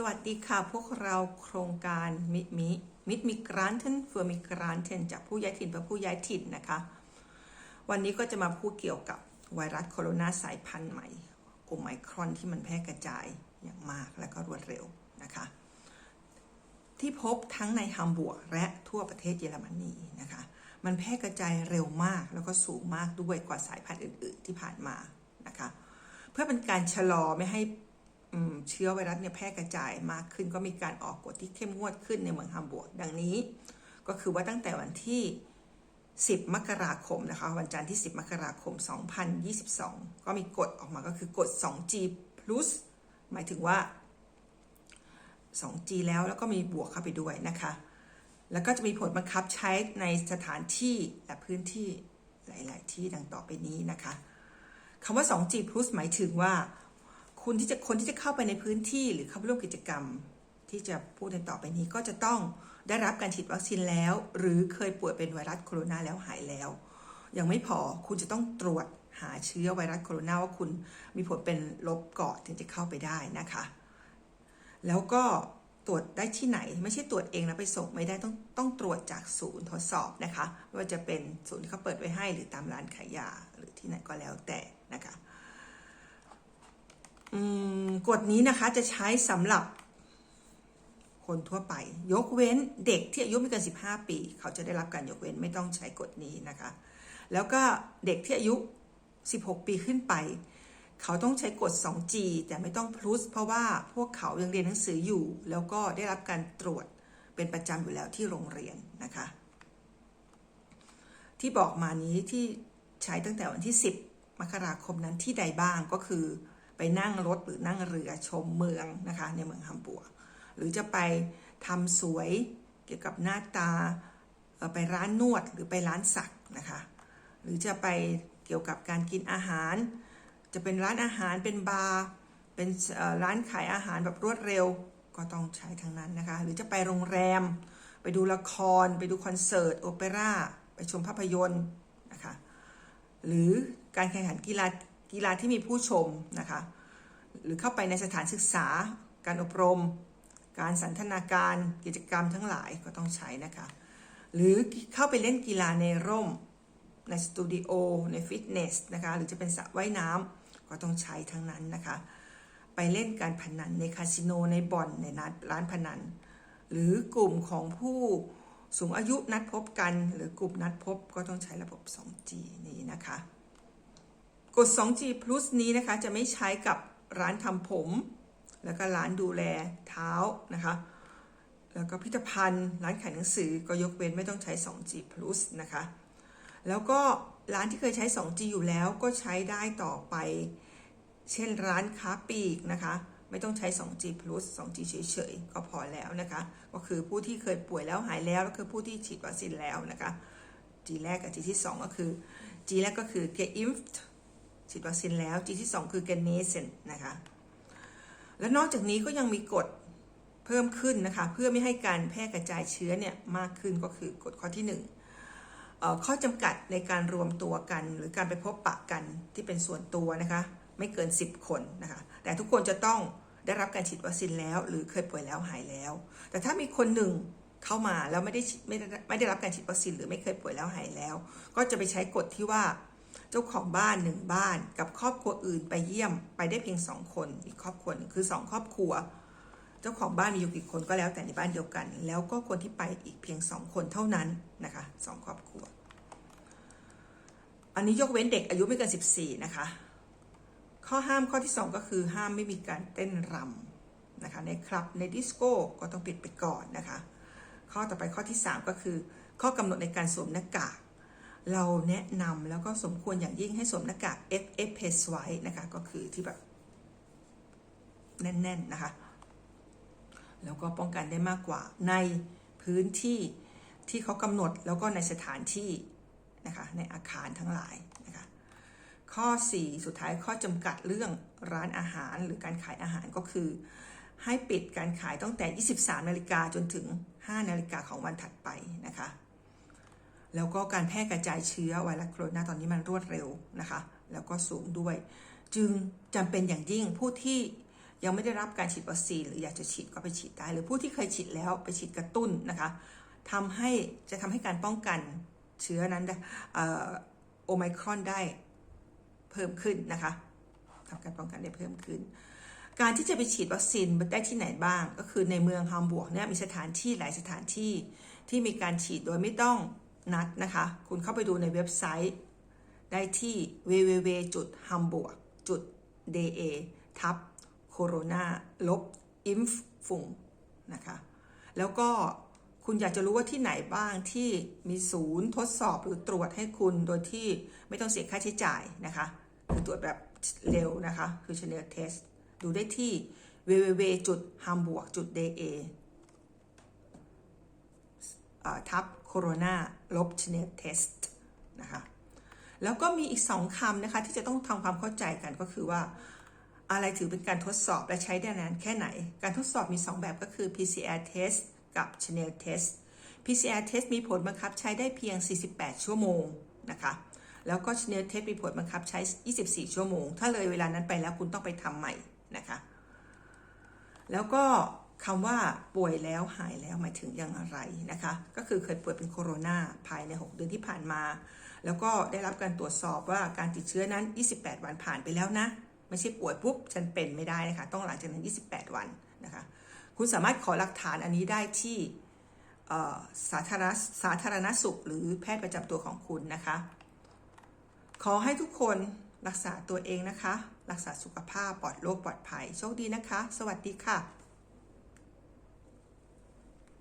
สวัสดีค่ะพวกเราโครงการมิมิมิดมิกรานเทนเฟอร์มิกรานเทนจากผู้ย้ายถิ่นเพื่อผู้ย้ายถิ่นนะคะ วันนี้ก็จะมาพูดเกี่ยวกับไวรัสโคโรนาสายพันธุ์ใหม่โอไมครอนที่มันแพร่กระจายอย่างมากและก็รวดเร็วนะคะ ที่พบทั้งในฮัมบูร์กและทั่วประเทศเยอรมนีนะคะ มันแพร่กระจายเร็วมากแล้วก็สูงมากด้วยกว่าสายพันธุ์อื่น ๆ ที่ผ่านมานะคะ เพื่อเป็นการชะลอไม่ให้ เชื้อไวรัสเนี่ยแพร่กระจายมากขึ้นก็มีการออกกฎที่เข้มงวดขึ้นในเมืองฮัมบูร์กดังนี้ ก็คือว่าตั้งแต่วันที่ 10 มกราคมนะคะวันจันทร์ที่ 10 มกราคม 2022 ก็มีกฎออกมาก็คือกฎ 2G plus หมายถึงว่า 2G แล้วแล้วก็มีบวกเข้าไปด้วยนะคะ แล้วก็จะมีผลบังคับใช้ในสถานที่และพื้นที่หลาย ๆ ที่ดังต่อไปนี้นะคะคำว่า 2G plus หมายถึงว่า คุณที่จะคนที่จะเข้าไปในพื้นที่หรือเข้าไปร่วมกิจกรรม ที่จะพูดในต่อไปนี้ก็จะต้องได้รับการฉีดวัคซีนแล้ว หรือเคยป่วยเป็นไวรัสโคโรนาแล้วหายแล้ว ยังไม่พอคุณจะต้องตรวจหาเชื้อไวรัสโคโรนาว่าคุณมีผลเป็นลบก่อนถึงจะเข้าไปได้นะคะ แล้วก็ตรวจได้ที่ไหน ไม่ใช่ตรวจเองแล้วไปส่งไม่ได้ต้องต้องตรวจจากศูนย์ทดสอบนะคะไม่ว่าจะเป็นศูนย์ที่เขาเปิดไว้ให้หรือตามร้านขายยาหรือที่ไหนก็แล้วแต่นะคะ กฎนี้นะคะจะใช้สำหรับคนทั่วไป ยกเว้นเด็กที่อายุไม่เกิน 15 ปี เขาจะได้รับการยกเว้นไม่ต้องใช้กฎนี้นะคะ แล้วก็เด็กที่อายุ 16 ปีขึ้นไป เขาต้องใช้กฎ 2G แต่ไม่ต้อง plus เพราะว่าพวกเขายังเรียนหนังสืออยู่ แล้วก็ได้รับการตรวจเป็นประจำอยู่แล้วที่โรงเรียนนะคะ ที่บอกมานี้ที่ใช้ตั้งแต่วันที่ 10 มกราคมนั้นที่ใดบ้างก็คือ ไปนั่งรถหรือนั่งเรือชมเมืองนะคะในเมืองฮัมบูร์กหรือจะไปทำสวยเกี่ยวกับหน้าตาไปร้านนวดหรือไปร้านสักนะคะ หรือจะไปเกี่ยวกับการกินอาหาร จะเป็นร้านอาหารเป็นบาร์เป็นร้านขายอาหารแบบรวดเร็วก็ต้องใช้ทั้งนั้นนะคะ หรือจะไปโรงแรม ไปดูละคร ไปดูคอนเสิร์ตโอเปร่าไปชมภาพยนตร์นะคะหรือการแข่งขันกีฬา กีฬาที่มีผู้ชมนะคะ หรือเข้าไปในสถานศึกษา การอบรม การสันทนาการกิจกรรมทั้งหลายก็ต้องใช้นะคะ หรือเข้าไปเล่นกีฬาในร่ม ในสตูดิโอในฟิตเนสนะคะ หรือจะเป็นสระว่ายน้ำก็ต้องใช้ทั้งนั้นนะคะ ไปเล่นการพนันในคาสิโนในบ่อนในร้านพนัน หรือกลุ่มของผู้สูงอายุนัดพบกัน หรือกลุ่มนัดพบก็ต้องใช้ระบบ 2G นี้นะคะ กฎ 2G plus นี้นะคะจะไม่ใช้กับร้านทำผม แล้วก็ร้านดูแลเท้านะคะ แล้วก็พิพิธภัณฑ์ ร้านขายหนังสือก็ยกเว้นไม่ต้องใช้ 2G plus นะคะ แล้วก็ร้านที่เคยใช้ 2G อยู่แล้วก็ใช้ได้ต่อไป เช่นร้านค้าปลีกนะคะ ไม่ต้องใช้ 2G plus 2G เฉยๆ ก็พอแล้วนะคะ ก็คือผู้ที่เคยป่วยแล้วหายแล้วก็คือผู้ที่ฉีดวัคซีนแล้วนะคะ G แรกกับ G ที่ 2 ก็คือ G แรกก็คือ geimpft ฉีดวัคซีนแล้ว G ที่ 2 คือ genesen นะคะ และนอกจากนี้ก็ยังมีกฎเพิ่มขึ้นนะคะ เพื่อไม่ให้การแพร่กระจายเชื้อเนี่ยมากขึ้นก็คือกฎข้อที่1เอ่อข้อจำกัดในการรวมตัวกัน หรือการไปพบปะกันที่เป็นส่วนตัวนะคะ ไม่เกิน 10 คนนะคะ แต่ทุกคนจะต้องได้รับการฉีดวัคซีนแล้ว หรือเคยป่วยแล้วหายแล้ว แต่ถ้ามีคนหนึ่งเข้ามาแล้วไม่ได้ไม่ได้ไม่ได้รับการฉีดวัคซีนหรือไม่เคยป่วยแล้วหายแล้ว ก็จะไปใช้กฎที่ว่า เจ้าของบ้านหนึ่งบ้านกับครอบครัวอื่นไปเยี่ยมไปได้เพียงสองคนอีกครอบครัวนึงคือสองครอบครัว เจ้าของบ้านมีอยู่กี่คนก็แล้วแต่ในบ้านเดียวกัน แล้วก็คนที่ไปอีกเพียงสองคนเท่านั้นนะคะสองครอบครัว อันนี้ยกเว้นเด็กอายุไม่เกิน 14 นะคะ ข้อห้ามข้อที่ 2 ก็คือห้ามไม่มีการเต้นรำนะคะในคลับในดิสโก้ก็ต้องปิดไปก่อนนะคะข้อต่อไปข้อที่ 3 ก็คือ ข้อกำหนดในการสวมหน้ากาก เราแนะนำแล้วก็สมควรอย่างยิ่งให้สวมหน้ากาก FFP ไว้นะคะ ก็คือที่แบบ แน่น ๆ นะคะ แล้วก็ป้องกันได้มากกว่าในพื้นที่ที่เขากำหนดแล้วก็ในสถานที่นะคะ ในอาคารทั้งหลายนะคะ ข้อ 4 สุดท้ายข้อจำกัดเรื่องร้านอาหารหรือการขายอาหารก็คือ ให้ปิดการขายตั้งแต่ 23 นาฬิกาจนถึง 5 นาฬิกาของวันถัดไปนะคะ แล้วก็การแพร่กระจายเชื้อไวรัสโคโรนาตอนนี้มันรวดเร็วนะคะ แล้วก็สูงด้วย จึงจำเป็นอย่างยิ่งผู้ที่ยังไม่ได้รับการฉีดวัคซีนหรืออยากจะฉีดก็ไปฉีดได้ หรือผู้ที่เคยฉีดแล้วไปฉีดกระตุ้นนะคะทำให้จะทำให้การป้องกันเชื้อนั้นโอไมครอนได้เพิ่มขึ้นนะคะทำการป้องกันได้เพิ่มขึ้น การที่จะไปฉีดวัคซีนได้ที่ไหนบ้าง ก็คือในเมืองฮัมบูร์กเนี่ยมีสถานที่หลายสถานที่ที่มีการฉีดโดยไม่ต้อง นัดนะคะ คุณเข้าไปดูในเว็บไซต์ได้ที่ www.hamburg.de ทับโคโรนาลบอิมฟุงนะคะ แล้วก็คุณอยากจะรู้ว่าที่ไหนบ้างที่มีศูนย์ทดสอบหรือตรวจให้คุณโดยที่ไม่ต้องเสียค่าใช้จ่ายนะคะ คือตรวจแบบเร็วนะคะ คือ Channel Test ดูได้ที่ www.hamburg.de ทับ โคโรนาลบ Channel Test นะคะแล้วก็มีอีกสองคำนะคะ ที่จะต้องทำความเข้าใจกันก็คือว่า อะไรถือเป็นการทดสอบและใช้ได้นานแค่ไหน การทดสอบมี 2 แบบก็คือ PCR test กับ Channel test PCR test มีผลบังคับใช้ได้เพียง 48 ชั่วโมงนะคะแล้วก็ Channel test มีผลบังคับใช้ 24 ชั่วโมง ถ้าเลยเวลานั้นไปแล้วคุณต้องไปทำใหม่นะคะ แล้วก็ คำว่าป่วยแล้วหายแล้วหมายถึงอย่างไรนะคะ ก็คือเคยป่วยเป็นโคโรนาภายใน 6 เดือนที่ผ่านมา แล้วก็ได้รับการตรวจสอบว่าการติดเชื้อนั้น 28 วันผ่านไปแล้วนะ ไม่ใช่ป่วยปุ๊บฉันเป็นไม่ได้นะคะ ต้องหลังจากนั้น 28 วันนะคะ คุณสามารถขอหลักฐานอันนี้ได้ที่สาธารณสาธารณสุข หรือแพทย์ประจำตัวของคุณนะคะ ขอให้ทุกคนรักษาตัวเองนะคะ รักษาสุขภาพปลอดโรคปลอดภัย โชคดีนะคะ สวัสดีค่ะ